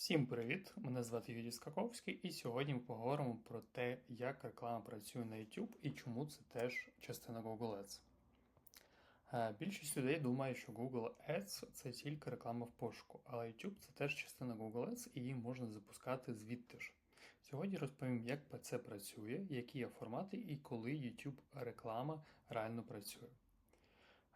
Всім привіт! Мене звати Юрій Скаковський, і сьогодні ми поговоримо про те, як реклама працює на YouTube і чому це теж частина Google Ads. Е, Більшість людей думає, що Google Ads це тільки реклама в пошуку, але YouTube це теж частина Google Ads і її можна запускати звідти ж. Сьогодні розповім, як це працює, які є формати і коли YouTube реклама реально працює.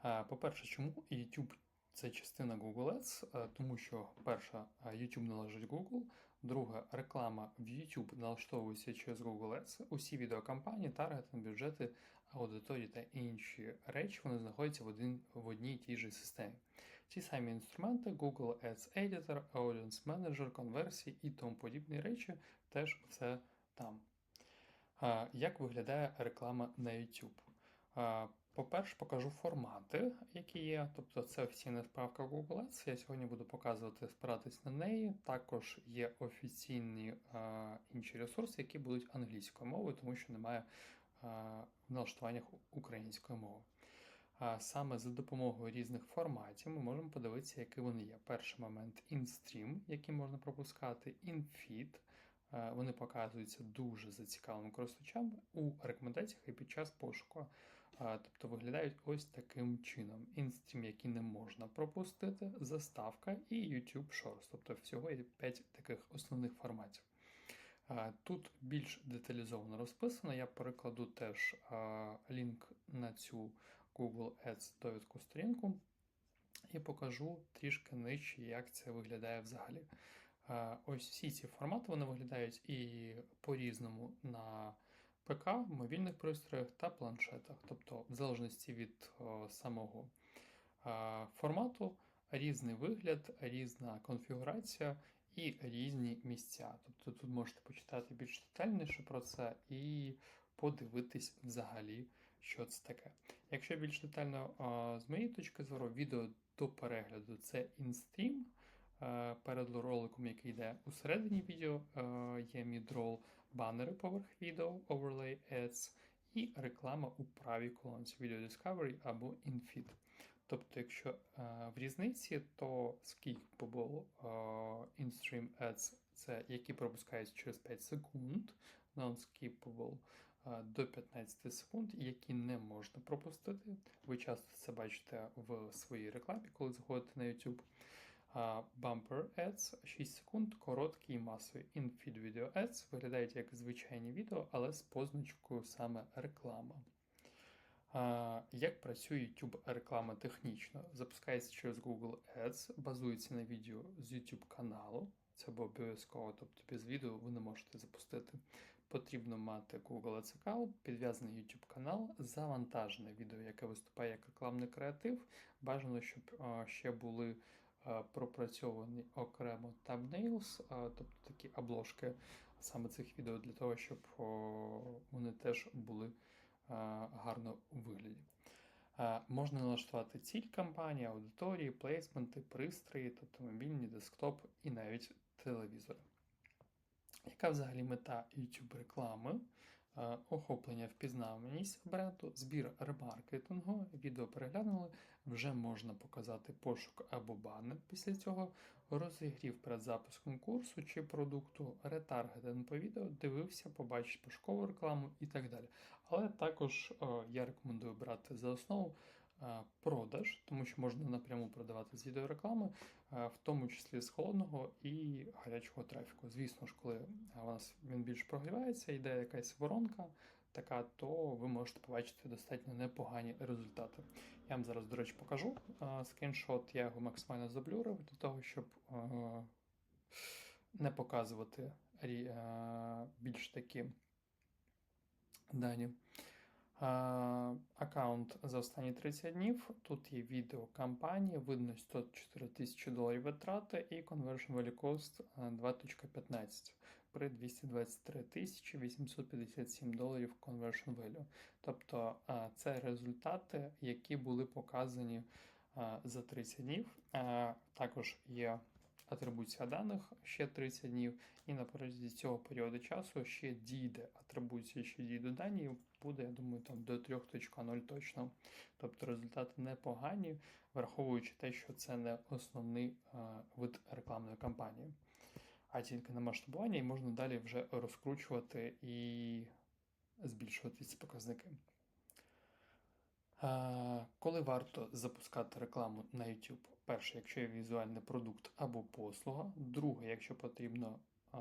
Е, По-перше, чому YouTube це частина Google Ads, е, тому що перша е, YouTube належить Google, друга реклама в YouTube налаштовується через Google Ads. Усі відеокампанії, таргетинг, бюджети, аудиторії та інші речі вони знаходяться в один в одній і тій же системі. Ті самі інструменти, Google Ads Editor, Audience Manager, конверсії і тому подібні речі теж все там. Е, Як виглядає реклама на YouTube? По-перше, покажу формати, які є. Тобто це офіційна справка Google Ads. Я сьогодні буду показувати, спиратись на неї. Також є офіційні е, інші ресурси, які будуть англійською мовою, тому що немає е, в налаштуваннях української мови. А саме за допомогою різних форматів ми можемо подивитися, які вони є. Перший момент InStream, який можна пропускати, InFeed. Е, Вони показуються дуже зацікавленим користувачам у рекомендаціях і під час пошуку. Тобто виглядають ось таким чином: InStream, який не можна пропустити, заставка і YouTube Shorts. Тобто всього є 5 таких основних форматів. Тут більш деталізовано розписано. Я перекладу теж лінк на цю Google Ads довідку сторінку і покажу трішки нижче, як це виглядає взагалі. Ось всі ці формати вони виглядають і по-різному на ПК, мобільних пристроях та планшетах. Тобто, в залежності від о, самого е, формату, різний вигляд, різна конфігурація і різні місця. Тобто тут можете почитати більш детальніше про це і подивитись взагалі, що це таке. Якщо більш детально е, з моєї точки зору, відео до перегляду це інстрім. Е, Перед роликом, який йде у середині відео, е, є мідрол, банери поверх відео, overlay ads і реклама у правій колонці Video Discovery або InFeed. Тобто, якщо е, в різниці, то skippable е, in-stream ads це які пропускаються через 5 секунд, non-skippable е, до 15 секунд, які не можна пропустити. Ви часто це бачите в своїй рекламі, коли заходите на YouTube. А Bumper Ads 6 секунд, короткі і масові. In-feed Video Ads виглядають як звичайні відео, але з позначкою саме реклама. А, Як працює YouTube реклама технічно? Запускається через Google Ads, базується на відео з YouTube каналу. Це обов'язково, тобто без відео ви не можете запустити. Потрібно мати Google Ads аккаунт, підв'язаний YouTube канал, завантажене відео, яке виступає як рекламний креатив. Бажано, щоб ще були пропрацьовані окремо thumbnails, тобто такі обложки саме цих відео, для того, щоб вони теж були гарно у вигляді. Можна налаштувати ціль кампанії, аудиторії, плейсменти, пристрої, тобто мобільні, десктоп і навіть телевізори. Яка взагалі мета YouTube реклами? Е, Охоплення впізнаваність бренду, збір ремаркетингу, відео переглянули, вже можна показати пошук або банер після цього, розігрів перед запуском курсу чи продукту, ретаргетинг по відео, дивився, побачить пошукову рекламу і так далі. Але також е, я рекомендую брати за основу продаж, тому що можна напряму продавати з відеореклами, е, в тому числі з холодного і гарячого трафіку. Звісно ж, коли у вас він більш прогрівається, йде якась воронка. Така, то ви можете побачити достатньо непогані результати. Я вам зараз, до речі, покажу е, скріншот, я його максимально заблюрив для того, щоб е, не показувати е, більш такі дані. Аккаунт за останні 30 днів. Тут є відео кампанії, видно 104 тисячі доларів витрати і conversion value cost а, 2.15 при 223 тисячі 857 доларів conversion value. Тобто це результати, які були показані за 30 днів. Також є атрибуція даних ще 30 днів, і на протязі цього періоду часу ще дійде атрибуція, ще дійде дані, буде, я думаю, там до 3.0 точно. Тобто результати непогані, враховуючи те, що це не основний е, вид рекламної кампанії. а тільки на масштабування, і можна далі вже розкручувати і збільшувати ці показники. Е, Коли варто запускати рекламу на YouTube? Перше, якщо є візуальний продукт або послуга. Друге, якщо потрібно е,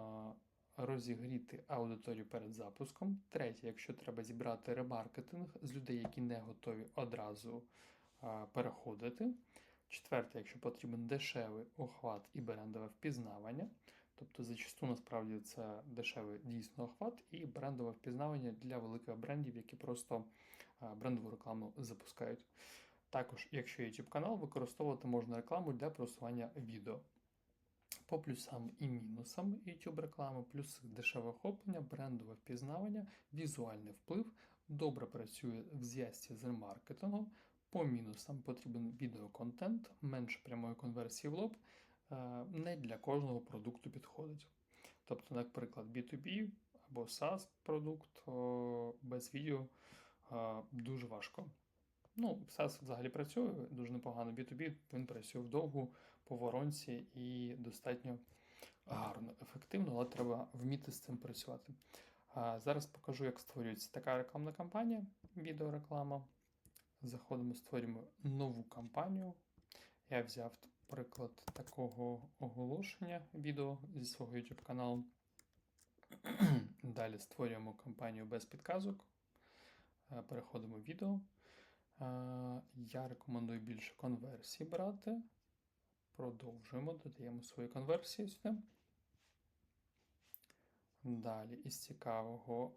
розігріти аудиторію перед запуском. Третє, якщо треба зібрати ремаркетинг з людей, які не готові одразу переходити. Четверте, якщо потрібен дешевий охват і брендове впізнавання. Тобто, зачасту насправді це дешевий дійсно охват і брендове впізнавання для великих брендів, які просто брендову рекламу запускають. Також, якщо YouTube канал, використовувати можна рекламу для просування відео. По плюсам і мінусам YouTube реклами, плюси дешеве охоплення, брендове впізнавання, візуальний вплив, добре працює в зв'язці з ремаркетингом. По мінусам потрібен відеоконтент, менше прямої конверсії в лоб, е, не для кожного продукту підходить. Тобто, наприклад, B2B або SaaS продукт без відео е, дуже важко. Ну, SaaS взагалі працює дуже непогано. B2B він працює вдовгу по воронці і достатньо гарно, ефективно, але треба вміти з цим працювати. А Зараз покажу, як створюється така рекламна кампанія, відеореклама. Заходимо, створюємо нову кампанію. Я взяв приклад такого оголошення відео зі свого YouTube каналу. Далі створюємо кампанію без підказок. Е, Переходимо в відео. Я рекомендую більше конверсій брати. Продовжуємо, додаємо свої конверсії сюди. Далі, із цікавого,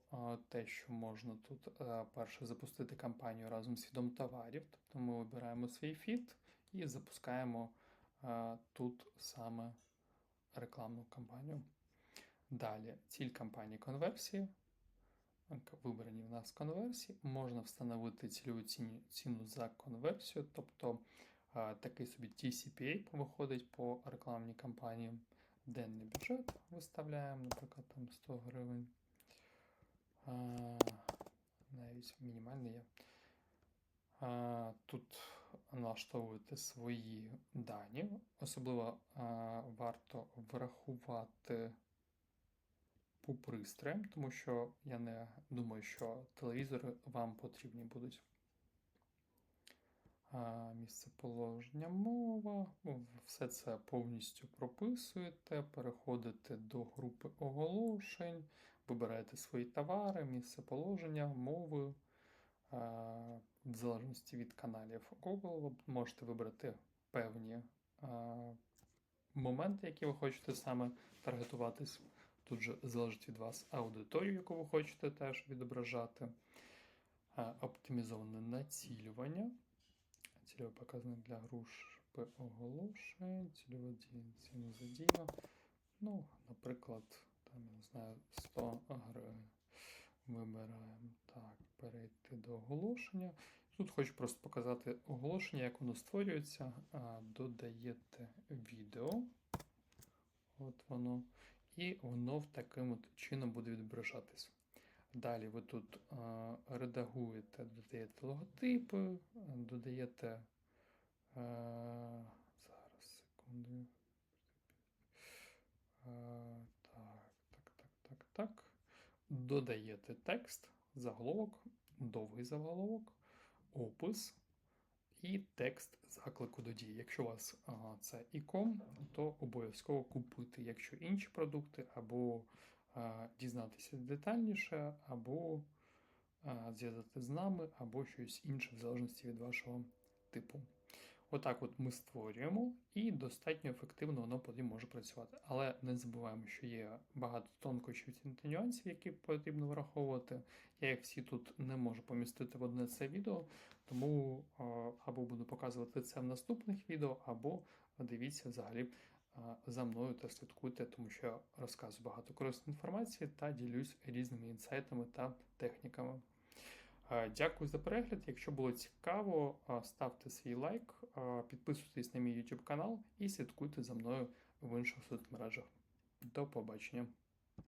те, що можна тут перше запустити кампанію разом з фідом товарів. Тобто ми вибираємо свій фід і запускаємо тут саме рекламну кампанію. Далі, ціль кампанії конверсії. Вибрані в нас конверсії. Можна встановити цільову ціну, за конверсію, тобто такий собі TCPA виходить по рекламній кампанії. Денний бюджет виставляємо, наприклад, там 100 гривень. Навіть мінімальний є. Тут налаштовуєте свої дані. Особливо варто врахувати по пристроям, тому що я не думаю, що телевізори вам потрібні будуть. Місце положення мова. Все це повністю прописуєте, переходите до групи оголошень, вибираєте свої товари, місце положення, мови. В залежності від каналів Google, ви можете вибрати певні моменти, які ви хочете саме таргетуватись. Тут же залежить від вас аудиторію, яку ви хочете теж відображати. Оптимізоване націлювання. Цільовий показник для групи оголошень, цільова ціну за. Ну, наприклад, там, я не знаю, 100 гривень. Вибираємо так, перейти до оголошення. Тут хочу просто показати оголошення, як воно створюється. Додаєте відео. От воно. І воно в таким от чином буде відображатись. Далі ви тут а, редагуєте, додаєте логотипи, додаєте. А, зараз, секунду. А, так, так, так, так, так. Додаєте текст, заголовок, довгий заголовок, опис і текст заклику до дії. Якщо у вас а, це ікон, то обов'язково купити. Якщо інші продукти, або а, дізнатися детальніше, або зв'язати з нами, або щось інше, в залежності від вашого типу. Отак от ми створюємо, і достатньо ефективно воно потім може працювати. Але не забуваємо, що є багато тонкощів та нюансів, які потрібно враховувати. Я їх всі тут не можу помістити в одне це відео, тому або буду показувати це в наступних відео, або дивіться взагалі за мною та слідкуйте, тому що я розказую багато корисної інформації та ділюсь різними інсайтами та техніками. Дякую за перегляд. Якщо було цікаво, ставте свій лайк, підписуйтесь на мій YouTube канал і слідкуйте за мною в інших соцмережах. До побачення!